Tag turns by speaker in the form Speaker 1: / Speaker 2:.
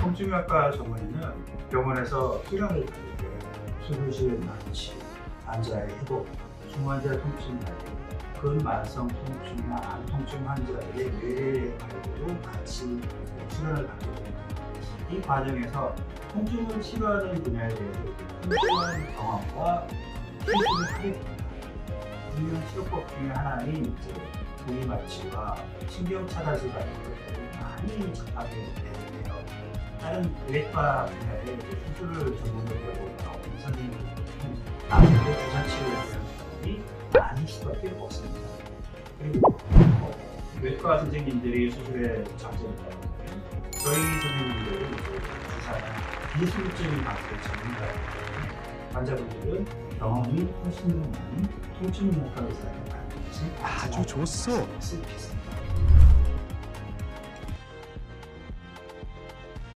Speaker 1: 통증학과 전문의는 병원에서 수련을 때 수술실 마취, 환자의 회복, 중환자 통증 관리, 근만성 통증이나 암 통증 환자의 뇌 관리도 같이 수련을 받게 됩니다. 이 과정에서 통증을 치료하는 분야에 대해서 풍부한 경험과 실습을 하게 됩니다. 중요한 치료법 중에 하나인 이제 부위 마취와 신경 차단술 같은 것들을 많이 접하게 되는데요. 다른 외과 분야의 수술을 전문으로 나온 선생님들은 아무래도 주사 치료에 대한 경험이 많이 시도할 필요가 없습니다. 그리고 어, 외과 선생님들이 수술에 장점이라는 저희 선생님들은 주사나 비술적인 전문가이기 때문에 환자분들은 경험이 훨씬 더 많은 통증 목표 의사를 받는 것이
Speaker 2: 아주 좋소.